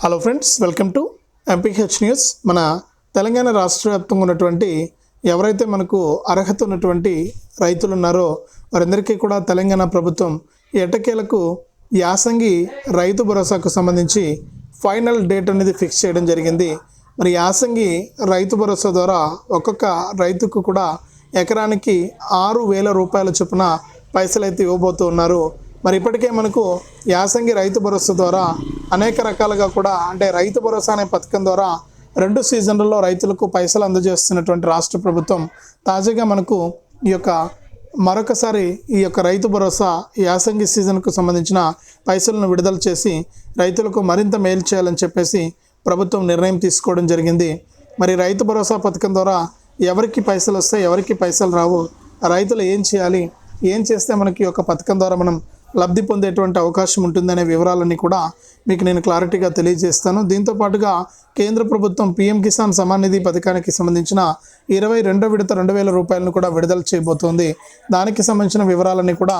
Hello friends welcome to MPH news మన తెలంగాణ రాష్ట్ర వ్యాప్తంగా ఉన్నటువంటి ఎవరైతే మనకు అర్హత ఉన్నటువంటి రైతులు ఉన్నారో వారందరికీ కూడా తెలంగాణ ప్రభుత్వం ఎటకేలకు యాసంగి రైతు భరోసాకు సంబంధించి ఫైనల్ డేట్ అనేది ఫిక్స్ చేయడం జరిగింది. మరి యాసంగి రైతు భరోసా ద్వారా ఒక్కొక్క రైతుకు కూడా ఎకరానికి ఆరు వేల రూపాయల చొప్పున పైసలు అయితే ఇవ్వబోతూ ఉన్నారు. మరి ఇప్పటికే మనకు యాసంగి రైతు భరోసా ద్వారా అనేక రకాలుగా కూడా అంటే రైతు భరోసా అనే పథకం ద్వారా రెండు సీజన్లలో రైతులకు పైసలు అందజేస్తున్నటువంటి రాష్ట్ర ప్రభుత్వం తాజాగా మనకు ఈ యొక్క మరొకసారి ఈ యొక్క రైతు భరోసా యాసంగి సీజన్కు సంబంధించిన పైసలను విడుదల చేసి రైతులకు మరింత మేలు చేయాలని చెప్పేసి ప్రభుత్వం నిర్ణయం తీసుకోవడం జరిగింది. మరి రైతు భరోసా పథకం ద్వారా ఎవరికి పైసలు వస్తాయి ఎవరికి పైసలు రావు రైతులు ఏం చేయాలి ఏం చేస్తే మనకి ఈ యొక్క పథకం ద్వారా మనం లబ్ధి పొందేటువంటి అవకాశం ఉంటుందనే వివరాలన్నీ కూడా మీకు నేను క్లారిటీగా తెలియజేస్తాను. దీంతో పాటుగా కేంద్ర ప్రభుత్వం పీఎం కిసాన్ సమాన్ నిధి పథకానికి సంబంధించిన ఇరవై రెండో విడత రెండు వేల రూపాయలను కూడా విడుదల చేయబోతోంది. దానికి సంబంధించిన వివరాలన్నీ కూడా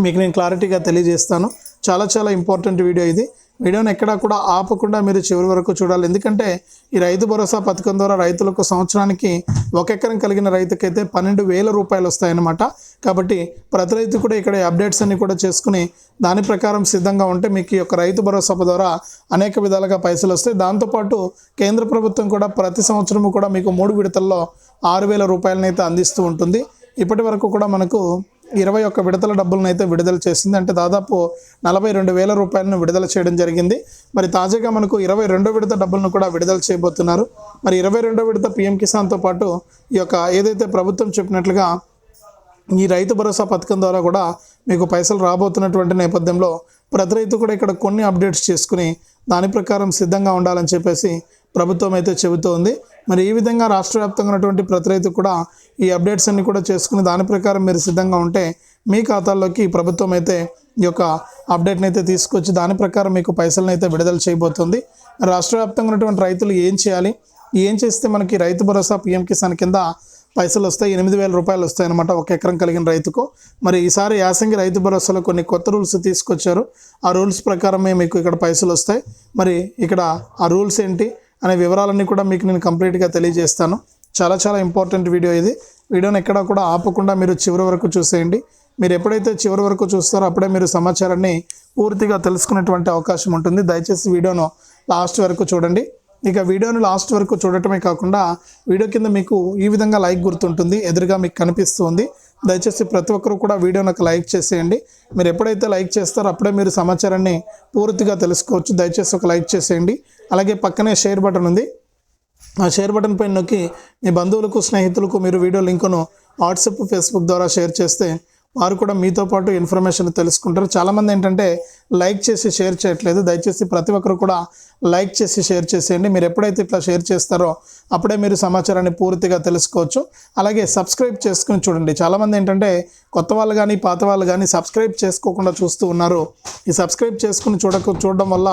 మీకు నేను క్లారిటీగా తెలియజేస్తాను. చాలా చాలా ఇంపార్టెంట్ వీడియో ఇది. వీడియోని ఎక్కడా కూడా ఆపకుండా మీరు చివరి వరకు చూడాలి. ఎందుకంటే ఈ రైతు భరోసా పథకం ద్వారా రైతులకు సంవత్సరానికి ఒక ఎకరం కలిగిన రైతుకైతే పన్నెండు వేల రూపాయలు వస్తాయన్నమాట. కాబట్టి ప్రతి రైతు కూడా ఇక్కడ అప్డేట్స్ అన్ని కూడా చేసుకుని దాని ప్రకారం సిద్ధంగా ఉంటే మీకు ఈ యొక్క రైతు భరోసా ద్వారా అనేక విధాలుగా పైసలు వస్తాయి. దాంతోపాటు కేంద్ర ప్రభుత్వం కూడా ప్రతి సంవత్సరము కూడా మీకు మూడు విడతల్లో ఆరు వేల రూపాయలనైతే అందిస్తూ ఉంటుంది. ఇప్పటి వరకు కూడా మనకు ఇరవై ఒక్క విడతల డబ్బులను అయితే విడుదల చేసింది. అంటే దాదాపు నలభై రెండు వేల రూపాయలను విడుదల చేయడం జరిగింది. మరి తాజాగా మనకు ఇరవై రెండో విడత డబ్బులను కూడా విడుదల చేయబోతున్నారు. మరి ఇరవై రెండో విడత పిఎం కిసాన్తో పాటు ఈ యొక్క ఏదైతే ప్రభుత్వం చెప్పినట్లుగా ఈ రైతు భరోసా పథకం ద్వారా కూడా మీకు పైసలు రాబోతున్నటువంటి నేపథ్యంలో ప్రతి రైతు కూడా ఇక్కడ కొన్ని అప్డేట్స్ చేసుకుని దాని ప్రకారం సిద్ధంగా ఉండాలని చెప్పేసి ప్రభుత్వం అయితే చెబుతోంది. మరి ఈ విధంగా రాష్ట్ర వ్యాప్తంగా ఉన్నటువంటి ప్రతి రైతు కూడా ఈ అప్డేట్స్ అన్ని కూడా చేసుకుని దాని ప్రకారం మీరు సిద్ధంగా ఉంటే మీ ఖాతాల్లోకి ప్రభుత్వం అయితే ఈ యొక్క అప్డేట్ని అయితే తీసుకొచ్చి దాని ప్రకారం మీకు పైసలను అయితే విడుదల చేయబోతుంది. రాష్ట్ర వ్యాప్తంగా ఉన్నటువంటి రైతులు ఏం చేయాలి? ఏం చేస్తే మనకి రైతు భరోసా పిఎం కిసాన్ కింద పైసలు వస్తాయి ఎనిమిది వేల రూపాయలు వస్తాయన్నమాట ఒక ఎకరం కలిగిన రైతుకు. మరి ఈసారి యాసంగి రైతు భరోసాలో కొన్ని కొత్త రూల్స్ తీసుకొచ్చారు. ఆ రూల్స్ ప్రకారమే మీకు ఇక్కడ పైసలు వస్తాయి మరి ఇక్కడ ఆ రూల్స్ ఏంటి? అనే వివరాలన్నీ కూడా మీకు నేను కంప్లీట్గా తెలియజేస్తాను. చాలా చాలా ఇంపార్టెంట్ వీడియో ఇది. వీడియోని ఎక్కడ కూడా ఆపకుండా మీరు చివరి వరకు చూసేయండి. మీరు ఎప్పుడైతే చివరి వరకు చూస్తారో అప్పుడే మీరు సమాచారాన్ని పూర్తిగా తెలుసుకునేటువంటి అవకాశం ఉంటుంది. దయచేసి వీడియోను లాస్ట్ వరకు చూడండి. ఇక వీడియోని లాస్ట్ వరకు చూడటమే కాకుండా వీడియో కింద మీకు ఈ విధంగా లైక్ గుర్తుంటుంది. ఎదురుగా మీకు కనిపిస్తుంది దయచేసి ప్రతి ఒక్కరు కూడా వీడియోని ఒక లైక్ చేసేయండి. మీరు ఎప్పుడైతే లైక్ చేస్తారో అప్పుడే మీరు సమాచారాన్ని పూర్తిగా తెలుసుకోవచ్చు. దయచేసి ఒక లైక్ చేసేయండి. అలాగే పక్కనే షేర్ బటన్ ఉంది. ఆ షేర్ బటన్ పైన నొక్కి మీ బంధువులకు స్నేహితులకు మీరు వీడియో లింకును వాట్సాప్ ఫేస్బుక్ ద్వారా షేర్ చేస్తే వారు కూడా మీతో పాటు ఇన్ఫర్మేషన్ తెలుసుకుంటారు. చాలామంది ఏంటంటే లైక్ చేసి షేర్ చేయట్లేదు. దయచేసి ప్రతి ఒక్కరు కూడా లైక్ చేసి షేర్ చేసేయండి. మీరు ఎప్పుడైతే ఇట్లా షేర్ చేస్తారో అప్పుడే మీరు సమాచారాన్ని పూర్తిగా తెలుసుకోవచ్చు. అలాగే సబ్స్క్రైబ్ చేసుకుని చూడండి. చాలామంది ఏంటంటే కొత్త వాళ్ళు కానీ పాత వాళ్ళు కానీ సబ్స్క్రైబ్ చేసుకోకుండా చూస్తూ ఉన్నారు. ఈ సబ్స్క్రైబ్ చేసుకుని చూడక చూడడం వల్ల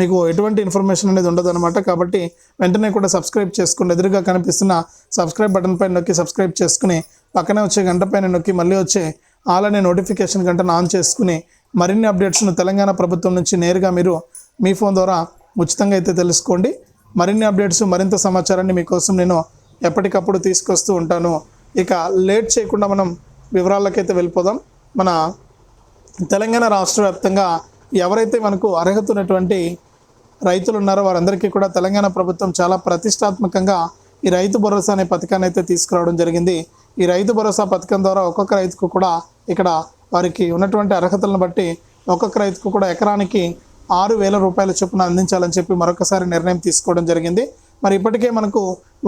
మీకు ఎటువంటి ఇన్ఫర్మేషన్ అనేది ఉండదు అనమాట కాబట్టి వెంటనే కూడా సబ్స్క్రైబ్ చేసుకోండి. ఎదురుగా కనిపిస్తున్న సబ్స్క్రైబ్ బటన్ పైన నొక్కి సబ్స్క్రైబ్ చేసుకుని పక్కనే వచ్చే గంట పైన నొక్కి మళ్ళీ వచ్చే అలానే నోటిఫికేషన్ గంటను ఆన్ చేసుకుని మరిన్ని అప్డేట్స్ను తెలంగాణ ప్రభుత్వం నుంచి నేరుగా మీరు మీ ఫోన్ ద్వారా ఉచితంగా అయితే తెలుసుకోండి. మరిన్ని అప్డేట్స్ మరింత సమాచారాన్ని మీకోసం నేను ఎప్పటికప్పుడు తీసుకొస్తూ ఉంటాను. ఇక లేట్ చేయకుండా మనం వివరాలకైతే వెళ్ళిపోదాం. మన తెలంగాణ రాష్ట్ర వ్యాప్తంగా ఎవరైతే మనకు అర్హత ఉన్నటువంటి రైతులు ఉన్నారో వారందరికీ కూడా తెలంగాణ ప్రభుత్వం చాలా ప్రతిష్టాత్మకంగా ఈ రైతు భరోసా అనే పథకాన్ని అయితే తీసుకురావడం జరిగింది. ఈ రైతు భరోసా పథకం ద్వారా ఒక్కొక్క రైతుకు కూడా ఇక్కడ వారికి ఉన్నటువంటి అర్హతలను బట్టి ఒక్కొక్క రైతుకు కూడా ఎకరానికి ఆరు వేల రూపాయల చొప్పున అందించాలని చెప్పి మరొకసారి నిర్ణయం తీసుకోవడం జరిగింది. మరి ఇప్పటికే మనకు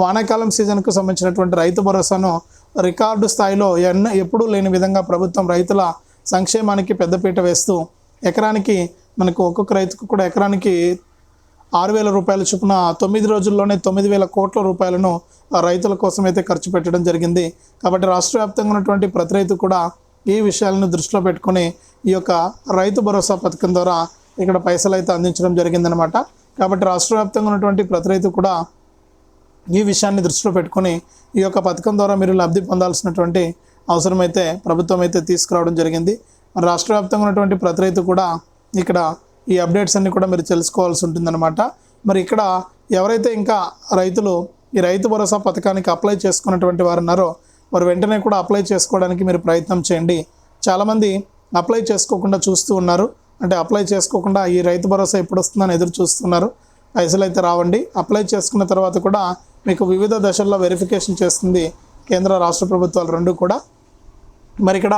వానాకాలం సీజన్కు సంబంధించినటువంటి రైతు భరోసాను రికార్డు స్థాయిలో ఎన్న ఎప్పుడూ లేని విధంగా ప్రభుత్వం రైతుల సంక్షేమానికి పెద్దపీట వేస్తూ ఎకరానికి మనకు ఒక్కొక్క రైతుకు కూడా ఎకరానికి ఆరు వేల రూపాయల చొప్పున తొమ్మిది రోజుల్లోనే తొమ్మిది వేల కోట్ల రూపాయలను రైతుల కోసం అయితే ఖర్చు పెట్టడం జరిగింది. కాబట్టి రాష్ట్ర వ్యాప్తంగా ఉన్నటువంటి ప్రతి రైతు కూడా ఈ విషయాలను దృష్టిలో పెట్టుకొని ఈ యొక్క రైతు భరోసా పథకం ద్వారా ఇక్కడ పైసలు అయితే అందించడం జరిగిందనమాట కాబట్టి రాష్ట్ర వ్యాప్తంగా ఉన్నటువంటి ప్రతి రైతు కూడా ఈ విషయాన్ని దృష్టిలో పెట్టుకొని ఈ యొక్క పథకం ద్వారా మీరు లబ్ధి పొందాల్సినటువంటి అవసరమైతే ప్రభుత్వం అయితే తీసుకురావడం జరిగింది. రాష్ట్ర వ్యాప్తంగా ఉన్నటువంటి ప్రతి రైతు కూడా ఇక్కడ ఈ అప్డేట్స్ అన్ని కూడా మీరు తెలుసుకోవాల్సి ఉంటుందన్నమాట. మరి ఇక్కడ ఎవరైతే ఇంకా రైతులు ఈ రైతు భరోసా పథకానికి అప్లై చేసుకున్నటువంటి వారు ఉన్నారో వారు వెంటనే కూడా అప్లై చేసుకోవడానికి మీరు ప్రయత్నం చేయండి. చాలామంది అప్లై చేసుకోకుండా చూస్తూ ఉన్నారు. అంటే అప్లై చేసుకోకుండా ఈ రైతు భరోసా ఎప్పుడు వస్తుందని ఎదురు చూస్తున్నారు. పైసలు అయితే రావండి. అప్లై చేసుకున్న తర్వాత కూడా మీకు వివిధ దశల్లో వెరిఫికేషన్ చేస్తుంది కేంద్ర రాష్ట్ర ప్రభుత్వాలు రెండు కూడా. మరి ఇక్కడ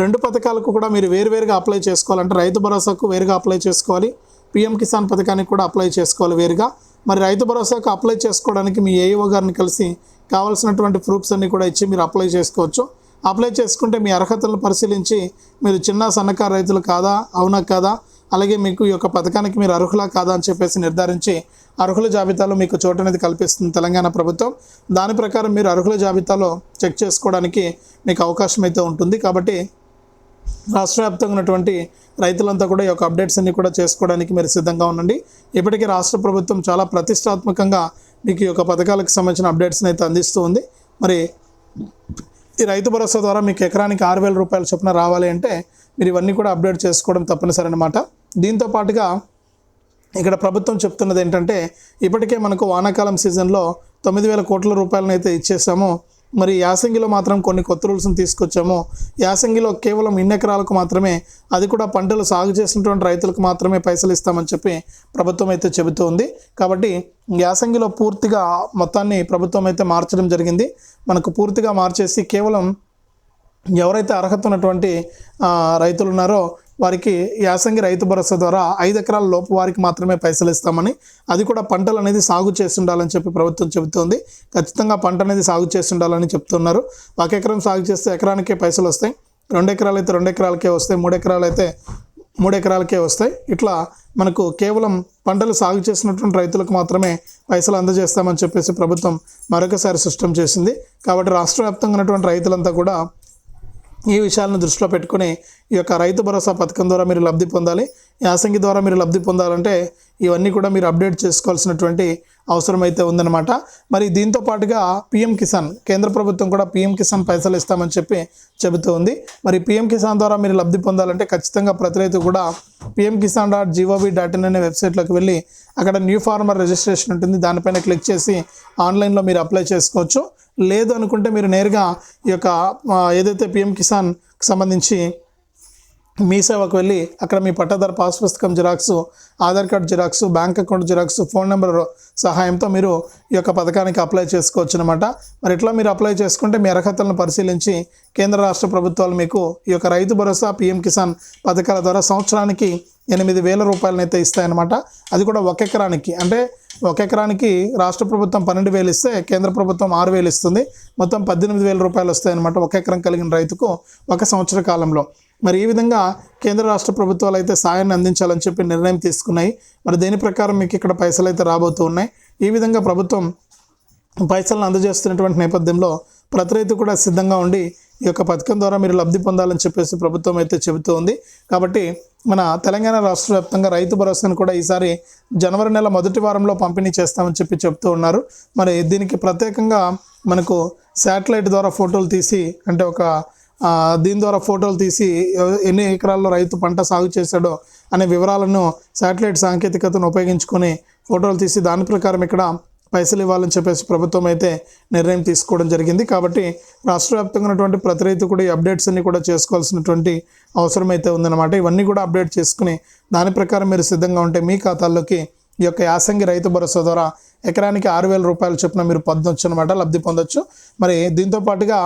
రెండు పథకాలకు కూడా మీరు వేరువేరుగా అప్లై చేసుకోవాలంటే రైతు భరోసాకు వేరుగా అప్లై చేసుకోవాలి. పిఎం కిసాన్ పథకానికి కూడా అప్లై చేసుకోవాలి వేరుగా. మరి రైతు భరోసాకు అప్లై చేసుకోవడానికి మీ ఏఈఓ గారిని కలిసి కావాల్సినటువంటి ప్రూఫ్స్ అన్నీ కూడా ఇచ్చి మీరు అప్లై చేసుకోవచ్చు. అప్లై చేసుకుంటే మీ అర్హతలను పరిశీలించి మీరు చిన్న సన్నకారు రైతులు కాదా అవునా కాదా అలాగే మీకు ఈ యొక్క పథకానికి మీరు అర్హులా కాదా అని చెప్పేసి నిర్ధారించి అర్హుల జాబితాలో మీకు చోటు అనేది కల్పిస్తుంది తెలంగాణ ప్రభుత్వం. దాని ప్రకారం మీరు అర్హుల జాబితాలో చెక్ చేసుకోవడానికి మీకు అవకాశం అయితే ఉంటుంది. కాబట్టి రాష్ట్ర వ్యాప్తంగా ఉన్నటువంటి రైతులంతా కూడా ఈ యొక్క అప్డేట్స్ అన్ని కూడా చేసుకోవడానికి మీరు సిద్ధంగా ఉండండి. ఇప్పటికీ రాష్ట్ర ప్రభుత్వం చాలా ప్రతిష్టాత్మకంగా మీకు ఈ యొక్క పథకాలకు సంబంధించిన అప్డేట్స్ని అయితే అందిస్తూ ఉంది. మరి ఈ రైతు భరోసా ద్వారా మీకు ఎకరానికి ఆరు వేల రూపాయల చొప్పున రావాలి అంటే మీరు ఇవన్నీ కూడా అప్డేట్ చేసుకోవడం తప్పనిసరి అనమాట దీంతో పాటుగా ఇక్కడ ప్రభుత్వం చెప్తున్నది ఏంటంటే ఇప్పటికే మనకు వానాకాలం సీజన్లో తొమ్మిది వేల కోట్ల రూపాయలను అయితే ఇచ్చేసాము. మరి యాసంగిలో మాత్రం కొన్ని కొత్త రూల్స్ని తీసుకొచ్చాము. యాసంగిలో కేవలం ఇన్ని ఎకరాలకు మాత్రమే అది కూడా పంటలు సాగు చేసినటువంటి రైతులకు మాత్రమే పైసలు ఇస్తామని చెప్పి ప్రభుత్వం అయితే చెబుతూ ఉంది కాబట్టి యాసంగిలో పూర్తిగా మొత్తాన్ని ప్రభుత్వం అయితే మార్చడం జరిగింది. మనకు పూర్తిగా మార్చేసి కేవలం ఎవరైతే అర్హత ఉన్నటువంటి రైతులు ఉన్నారో వారికి యాసంగి రైతు భరోసా ద్వారా ఐదు ఎకరాల లోపు వారికి మాత్రమే పైసలు ఇస్తామని అది కూడా పంటలు అనేది సాగు చేసి ఉండాలని చెప్పి ప్రభుత్వం చెబుతోంది. ఖచ్చితంగా పంట అనేది సాగు చేసి ఉండాలని చెప్తున్నారు. ఒక ఎకరం సాగు చేస్తే ఎకరానికే పైసలు వస్తాయి. రెండు ఎకరాలు అయితే రెండు ఎకరాలకే వస్తాయి. మూడు ఎకరాలు అయితే మూడు ఎకరాలకే వస్తాయి. ఇట్లా మనకు కేవలం పంటలు సాగు చేసినటువంటి రైతులకు మాత్రమే పైసలు అందజేస్తామని చెప్పేసి ప్రభుత్వం మరొకసారి స్పష్టం చేసింది. కాబట్టి రాష్ట్ర వ్యాప్తంగా ఉన్నటువంటి రైతులంతా కూడా ఈ విషయాలను దృష్టిలో పెట్టుకుని ఈ యొక్క రైతు భరోసా పథకం ద్వారా మీరు లబ్ధి పొందాలి. యాసంగి ద్వారా మీరు లబ్ధి పొందాలంటే ఇవన్నీ కూడా మీరు అప్డేట్ చేసుకోవాల్సినటువంటి అవసరం అయితే ఉందన్నమాట. మరి దీంతో పాటుగా పిఎం కిసాన్ కేంద్ర ప్రభుత్వం కూడా పిఎం కిసాన్ పైసలు ఇస్తామని చెప్పి చెబుతూ ఉంది. మరి పిఎం కిసాన్ ద్వారా మీరు లబ్ధి పొందాలంటే ఖచ్చితంగా ప్రతి రైతు కూడా PM Kisan dot gov dot in అనే వెబ్సైట్లోకి వెళ్ళి అక్కడ న్యూ ఫార్మర్ రిజిస్ట్రేషన్ ఉంటుంది. దానిపైన క్లిక్ చేసి ఆన్లైన్లో మీరు అప్లై చేసుకోవచ్చు. లేదు అనుకుంటే మీరు నేరుగా ఈ యొక్క ఏదైతే పిఎం కిసాన్ సంబంధించి మీ సేవకు వెళ్ళి అక్కడ మీ పట్టాదారు పాస్ పుస్తకం Xerox Aadhaar card Xerox bank account Xerox phone number సహాయంతో మీరు ఈ యొక్క పథకానికి అప్లై చేసుకోవచ్చు అనమాట మరి ఇట్లా మీరు అప్లై చేసుకుంటే మీ అర్హతలను పరిశీలించి కేంద్ర రాష్ట్ర ప్రభుత్వాలు మీకు ఈ యొక్క రైతు భరోసా పీఎం కిసాన్ పథకాల ద్వారా సంవత్సరానికి ఎనిమిది వేల రూపాయలనైతే ఇస్తాయన్నమాట. అది కూడా ఒక ఎకరానికి. అంటే ఒక ఎకరానికి రాష్ట్ర ప్రభుత్వం పన్నెండు వేలు ఇస్తే కేంద్ర ప్రభుత్వం ఆరు వేలు ఇస్తుంది. మొత్తం పద్దెనిమిది వేల రూపాయలు వస్తాయన్నమాట ఒక ఎకరం కలిగిన రైతుకు ఒక సంవత్సర కాలంలో. మరి ఈ విధంగా కేంద్ర రాష్ట్ర ప్రభుత్వాలు అయితే సాయాన్ని అందించాలని చెప్పి నిర్ణయం తీసుకున్నాయి. మరి దేని ప్రకారం మీకు ఇక్కడ పైసలు అయితే రాబోతూ ఉన్నాయి? ఈ విధంగా ప్రభుత్వం పైసలను అందజేస్తున్నటువంటి నేపథ్యంలో ప్రతి రైతు కూడా సిద్ధంగా ఉండి ఈ యొక్క పథకం ద్వారా మీరు లబ్ధి పొందాలని చెప్పేసి ప్రభుత్వం అయితే చెబుతూ ఉంది. కాబట్టి మన తెలంగాణ రాష్ట్ర వ్యాప్తంగా రైతు భరోసాను కూడా ఈసారి జనవరి నెల మొదటి వారంలో పంపిణీ చేస్తామని చెప్పి చెప్తూ ఉన్నారు. మరి దీనికి ప్రత్యేకంగా మనకు శాటిలైట్ ద్వారా ఫోటోలు తీసి అంటే ఒక దీని ద్వారా ఫోటోలు తీసి ఎన్ని ఎకరాల్లో రైతు పంట సాగు చేశాడో అనే వివరాలను శాటిలైట్ సాంకేతికతను ఉపయోగించుకొని ఫోటోలు తీసి దాని ప్రకారం ఇక్కడ పైసలు ఇవ్వాలని చెప్పేసి ప్రభుత్వం అయితే నిర్ణయం తీసుకోవడం జరిగింది. కాబట్టి రాష్ట్ర వ్యాప్తంగా ఉన్నటువంటి ప్రతి రైతు కూడా ఈ అప్డేట్స్ అన్ని కూడా చేసుకోవాల్సినటువంటి అవసరం అయితే ఉందన్నమాట. ఇవన్నీ కూడా అప్డేట్ చేసుకుని దాని ప్రకారం మీరు సిద్ధంగా ఉంటే మీ ఖాతాల్లోకి ఈ యొక్క యాసంగి రైతు భరోసా ద్వారా ఎకరానికి ఆరు వేల రూపాయలు చొప్పున మీరు పొందొచ్చు అనమాట లబ్ధి పొందొచ్చు. మరి దీంతో పాటుగా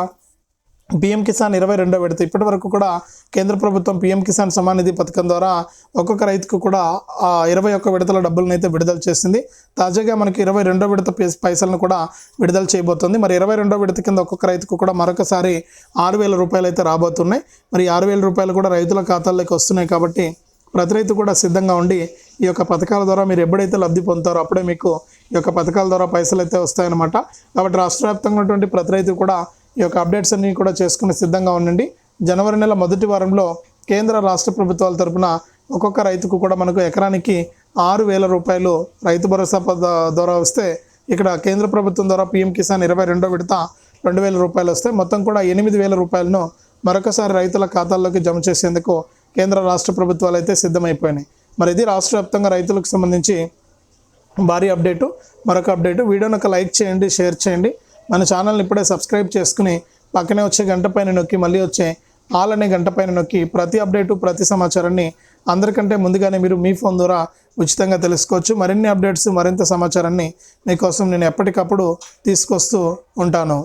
పిఎం కిసాన్ ఇరవై రెండో విడత. ఇప్పటి వరకు కూడా కేంద్ర ప్రభుత్వం పిఎం కిసాన్ సమానిధి పథకం ద్వారా ఒక్కొక్క రైతుకు కూడా ఆ ఇరవై ఒక్క విడతల డబ్బులను అయితే విడుదల చేసింది. తాజాగా మనకి ఇరవై రెండో విడత పైసలను కూడా విడుదల చేయబోతుంది. మరి ఇరవై రెండో విడత కింద ఒక్కొక్క రైతుకు కూడా మరొకసారి ఆరు వేల రూపాయలు అయితే రాబోతున్నాయి. మరి ఆరు వేల రూపాయలు కూడా రైతుల ఖాతాల్లోకి వస్తున్నాయి కాబట్టి ప్రతి రైతు కూడా సిద్ధంగా ఉండి ఈ యొక్క పథకాల ద్వారా మీరు ఎప్పుడైతే లబ్ధి పొందుతారో అప్పుడే మీకు ఈ యొక్క పథకాల ద్వారా పైసలు అయితే వస్తాయన్నమాట. కాబట్టి రాష్ట్ర వ్యాప్తంగా ఉన్నటువంటి ప్రతి రైతు కూడా ఈ యొక్క అప్డేట్స్ అన్ని కూడా చేసుకునే సిద్ధంగా ఉండండి. జనవరి నెల మొదటి వారంలో కేంద్ర రాష్ట్ర ప్రభుత్వాల తరపున ఒక్కొక్క రైతుకు కూడా మనకు ఎకరానికి ఆరు వేల రూపాయలు రైతు భరోసా ద్వారా వస్తే ఇక్కడ కేంద్ర ప్రభుత్వం ద్వారా పీఎం కిసాన్ ఇరవై రెండో విడత రెండు వేల రూపాయలు వస్తే మొత్తం కూడా ఎనిమిది వేల రూపాయలను మరొకసారి రైతుల ఖాతాల్లోకి జమ చేసేందుకు కేంద్ర రాష్ట్ర ప్రభుత్వాలు అయితే సిద్ధమైపోయినాయి. మరి ఇది రాష్ట్ర వ్యాప్తంగా రైతులకు సంబంధించి భారీ అప్డేటు మరొక అప్డేటు వీడియోని ఒక లైక్ చేయండి షేర్ చేయండి. మన ఛానల్ని ఇప్పుడే సబ్స్క్రైబ్ చేసుకుని పక్కనే వచ్చే గంట పైన నొక్కి మళ్ళీ వచ్చే ఆల్ అనే గంట పైన నొక్కి ప్రతి అప్డేటు ప్రతి సమాచారాన్ని అందరికంటే ముందుగానే మీరు మీ ఫోన్ ద్వారా ఉచితంగా తెలుసుకోవచ్చు. మరిన్ని అప్డేట్స్ మరింత సమాచారాన్ని మీకోసం నేను ఎప్పటికప్పుడు తీసుకొస్తూ ఉంటాను.